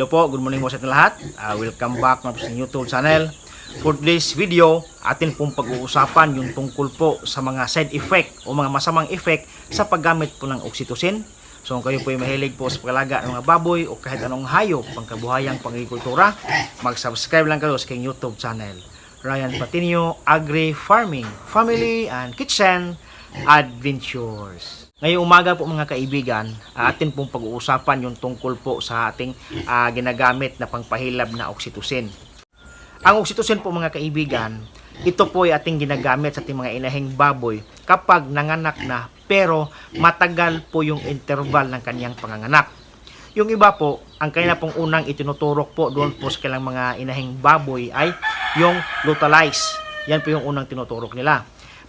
Hello po, good morning po sa ating lahat. Ah, welcome back na po sa YouTube channel. For today's video, atin pong pag-uusapan yung tungkol po sa mga side effect o mga masamang effect sa paggamit po ng oxytocin. So kung kayo po ay mahilig po sa paglaga ng mga baboy o kahit anong hayop pangkabuhayang pangagrikultura, mag-subscribe lang kayo sa aking YouTube channel. Ryan Patinio, Agri Farming, Family and Kitchen Adventures. Ngayong umaga po mga kaibigan, atin pong pag-uusapan yung tungkol po sa ating ah, ginagamit na pangpahilab na oxytocin. Ang oxytocin po mga kaibigan, ito po ay ating ginagamit sa ating mga inahing baboy kapag nanganak na pero matagal po yung interval ng kanyang panganganak. Yung iba po, ang kanila pong unang itinuturok po doon po sa kanilang mga inahing baboy ay yung Lutalize. Yan po yung unang tinuturok nila.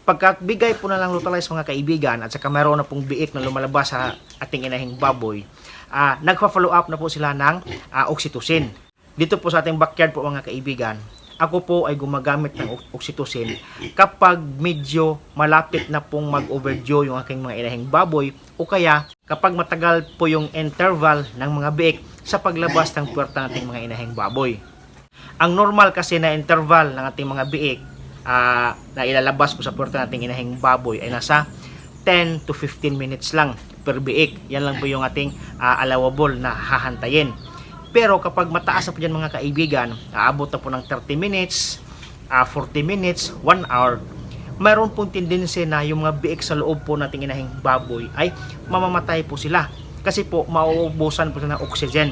Pagkabigay po na ng Lutalize mga kaibigan at saka mayroon na pong biik na lumalabas sa ating inahing baboy, ah nagpa-follow up na po sila ng ah, oxytocin. Dito po sa ating backyard po mga kaibigan, ako po ay gumagamit ng ox- oxytocin kapag medyo malapit na pong mag-overdue yung aking mga inahing baboy o kaya kapag matagal po yung interval ng mga biik sa paglabas ng puwerta ng ating mga inahing baboy. Ang normal kasi na interval ng ating mga biik ah, na ilalabas po sa puwerta ng ating inahing baboy ay nasa 10 to 15 minutes lang per biik. Yan lang po yung ating ah, allowable na hahantayin. Pero kapag mataas na po dyan mga kaibigan, aabot na po ng 30 minutes, ah, 40 minutes, 1 hour, mayroon pong tendency na yung mga biik sa loob po nating inahing baboy ay mamamatay po sila. Kasi po mauubusan po sila ng oxygen.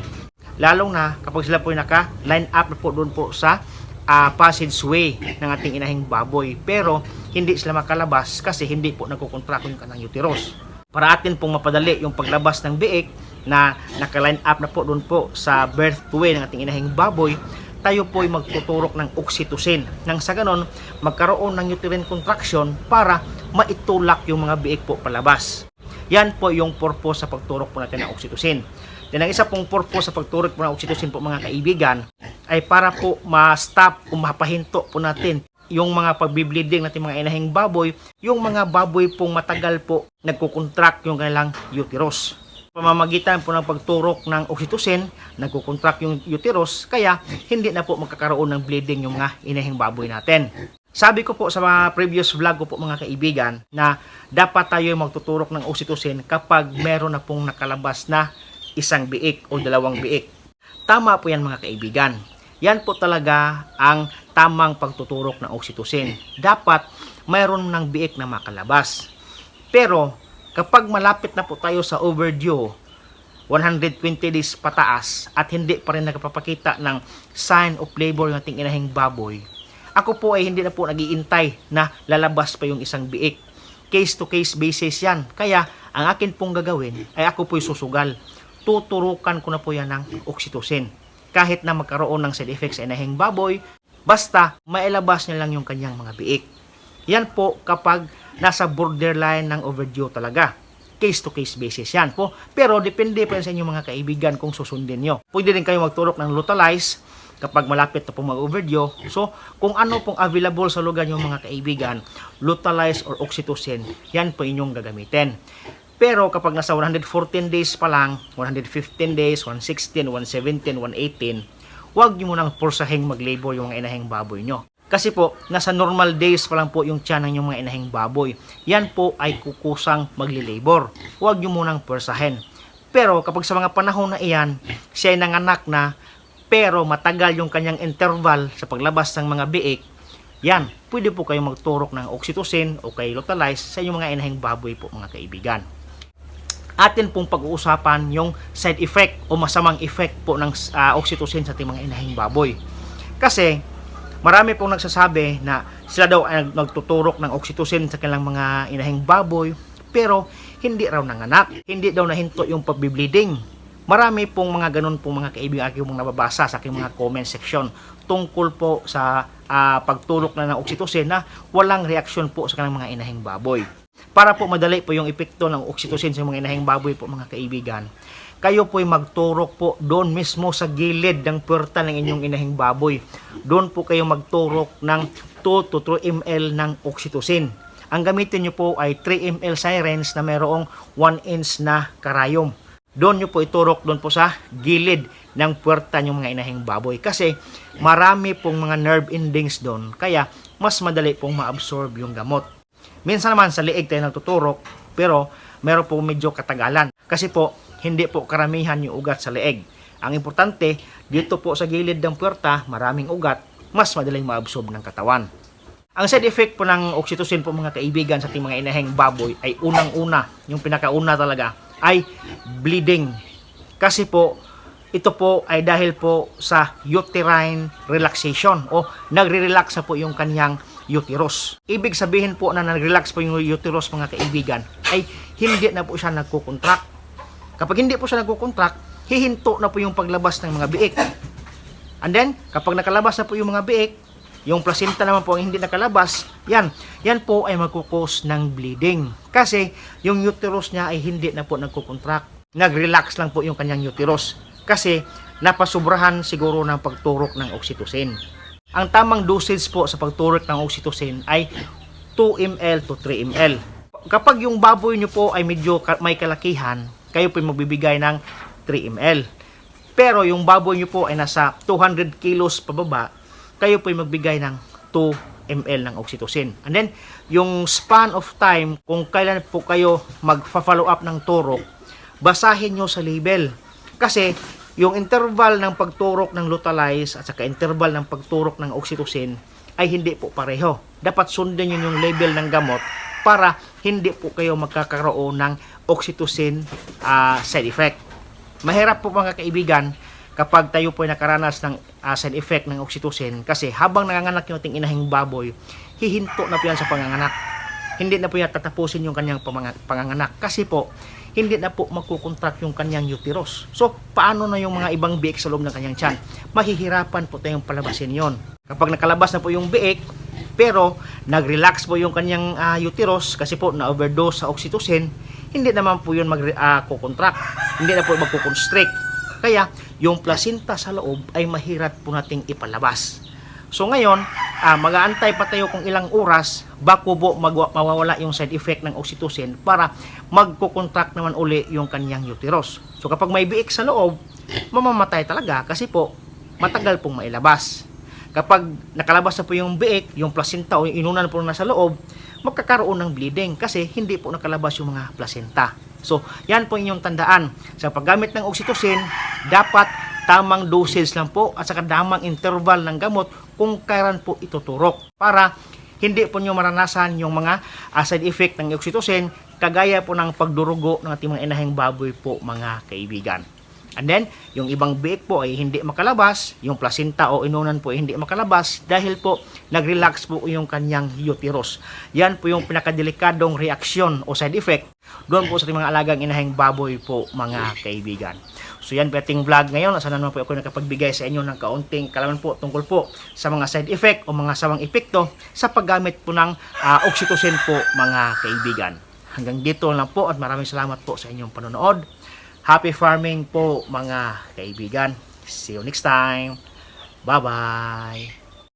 Lalong na kapag sila po naka-line up po doon po sa ah, passageway ng ating inahing baboy. Pero hindi sila makalabas kasi hindi po nagkukontrako yung kanang uterus. Para atin pong mapadali yung paglabas ng biik na naka-line up na po doon po sa birthway ng ating inahing baboy, tayo po ay magtuturok ng oxytocin. Nang sa ganon, magkaroon ng uterine contraction para maitulak yung mga biik po palabas. Yan po yung purpose sa pagturok po natin ng oxytocin. Then ang isa pong purpose sa pagturok po ng oxytocin po mga kaibigan ay para po ma-stop o mapahinto po natin yung mga pagbibleeding natin mga inahing baboy, yung mga baboy pong matagal po nagkukontract yung kanilang uterus. Pamamagitan po ng pagturok ng oxytocin, nagkukontract yung uterus, kaya hindi na po magkakaroon ng bleeding yung mga inahing baboy natin. Sabi ko po sa mga previous vlog ko po mga kaibigan na dapat tayo magtuturok ng oxytocin kapag meron na pong nakalabas na isang biik o dalawang biik. Tama po yan mga kaibigan. Yan po talaga ang tamang pagtuturok ng oxytocin. Dapat mayroon ng biik na makalabas. Pero kapag malapit na po tayo sa overdue, 120 days pataas at hindi pa rin nagpapakita ng sign of labor yung ating inahing baboy, ako po ay hindi na po nagiintay na lalabas pa yung isang biik. Case to case basis yan. Kaya ang akin pong gagawin ay ako po'y susugal. Tuturukan ko na po yan ng oxytocin. Kahit na magkaroon ng side effects sa inahing baboy, basta mailabas niya lang yung kanyang mga biik. Yan po kapag nasa borderline ng overdue talaga. Case to case basis yan po. Pero depende yan sa inyong mga kaibigan kung susundin nyo. Pwede rin kayo magturok ng Lutalize kapag malapit na po mag-overdue. So, kung ano pong available sa lugar nyo mga kaibigan, Lutalize or Oxytocin, yan po inyong gagamitin. Pero kapag nasa 114 days pa lang, 115 days, 116, 117, 118, huwag nyo munang pursahing mag-labor yung mga inahing baboy nyo. Kasi po, nasa normal days pa lang po yung tiyan ng mga inahing baboy. Yan po ay kukusang magli-labor. Huwag nyo munang pursahin. Pero kapag sa mga panahon na iyan, siya ay nanganak na, pero matagal yung kanyang interval sa paglabas ng mga biik, yan, pwede po kayo magturok ng oxytocin o kay Lutalize sa inyong mga inahing baboy po mga kaibigan atin pong pag-uusapan yung side effect o masamang effect po ng ah, oxytocin sa ating mga inahing baboy. Kasi marami pong nagsasabi na sila daw ay nag- nagtuturok ng oxytocin sa kanilang mga inahing baboy pero hindi raw nanganak, hindi daw nahinto yung pagbibleeding. Marami pong mga ganun pong mga kaibigan aking mong nababasa sa aking mga comment section tungkol po sa ah, pagturok na ng oxytocin na walang reaksyon po sa kanilang mga inahing baboy. Para po madali po yung epekto ng oxytocin sa mga inahing baboy po mga kaibigan, kayo po'y magturok po doon mismo sa gilid ng puwerta ng inyong inahing baboy. Doon po kayo magturok ng 2 to 3 ml ng oxytocin. Ang gamitin nyo po ay 3 ml sirens na mayroong 1 inch na karayom. doon nyo po iturok doon po sa gilid ng puwerta ng mga inahing baboy. Kasi marami pong mga nerve endings doon, kaya mas madali pong ma-absorb yung gamot. Minsan naman sa liig tayo nagtuturok, pero meron po medyo katagalan. Kasi po, hindi po karamihan yung ugat sa liig. Ang importante, dito po sa gilid ng puwerta, maraming ugat, mas madaling ma-absorb ng katawan. Ang side effect po ng oxytocin po mga kaibigan sa ating mga inaheng baboy ay unang-una, yung pinakauna talaga, ay bleeding. Kasi po, ito po ay dahil po sa uterine relaxation o nagre-relax na po yung kanyang uterus. Ibig sabihin po na nag-relax po yung uterus mga kaibigan ay hindi na po siya nagkukontract. Kapag hindi po siya nagkukontract, hihinto na po yung paglabas ng mga biik. And then, kapag nakalabas na po yung mga biik, yung placenta naman po ang hindi nakalabas, yan, yan po ay magkukos ng bleeding. Kasi yung uterus niya ay hindi na po nagkukontract. Nag-relax lang po yung kanyang uterus. Kasi napasubrahan siguro ng pagturok ng oxytocin. Ang tamang dosage po sa pagturok ng oxytocin ay 2 ml to 3 ml. Kapag yung baboy nyo po ay medyo may kalakihan, kayo po ay magbibigay ng 3 ml. Pero yung baboy nyo po ay nasa 200 kilos pababa, kayo po ay magbigay ng 2 ml ng oxytocin. And then, yung span of time, kung kailan po kayo mag-follow up ng turok, basahin nyo sa label. Kasi, yung interval ng pagturok ng Lutalize at saka interval ng pagturok ng oxytocin ay hindi po pareho. Dapat sundan nyo yung label ng gamot para hindi po kayo magkakaroon ng oxytocin ah, side effect. Mahirap po mga kaibigan kapag tayo po ay nakaranas ng ah, side effect ng oxytocin kasi habang nanganganak yung ating inahing baboy, hihinto na po yan sa panganganak. Hindi na po yan tatapusin yung kanyang panganganak kasi po hindi na po magkukontract yung kanyang uterus. So, paano na yung mga ibang biik sa loob ng kanyang tiyan? Mahihirapan po tayong palabasin yon. Kapag nakalabas na po yung biik, pero nag-relax po yung kanyang ah, uterus kasi po na-overdose sa oxytocin, hindi naman po yun mag-contract. hindi na po magkukonstrict. Kaya, yung placenta sa loob ay mahirap po nating ipalabas. So ngayon, ah, mag-aantay pa tayo kung ilang oras bago po mawawala yung side effect ng oxytocin para magkukontract naman uli yung kanyang uterus. So kapag may biik sa loob, mamamatay talaga kasi po matagal pong mailabas. Kapag nakalabas na po yung biik, yung placenta o yung inunan po na sa loob, magkakaroon ng bleeding kasi hindi po nakalabas yung mga placenta. So, yan po inyong tandaan. Sa paggamit ng oxytocin, dapat tamang dosage lang po at saka tamang interval ng gamot kung kailan po ituturok para hindi po nyo maranasan yung mga ah, side effect ng oxytocin kagaya po ng pagdurugo ng ating mga inahing baboy po mga kaibigan. And then, yung ibang biik po ay hindi makalabas, yung placenta o inunan po ay hindi makalabas dahil po nag-relax po yung kanyang uterus. Yan po yung pinakadelikadong reaksyon o side effect doon po sa ating mga alagang inahing baboy po mga kaibigan. So yan po ating vlog ngayon. Sana naman po ako nakapagbigay sa inyo ng kaunting kalaman po tungkol po sa mga side effect o mga sawang epekto sa paggamit po ng ah, oxytocin po mga kaibigan. Hanggang dito lang po at maraming salamat po sa inyong panonood. Happy farming po mga kaibigan. See you next time. Bye-bye.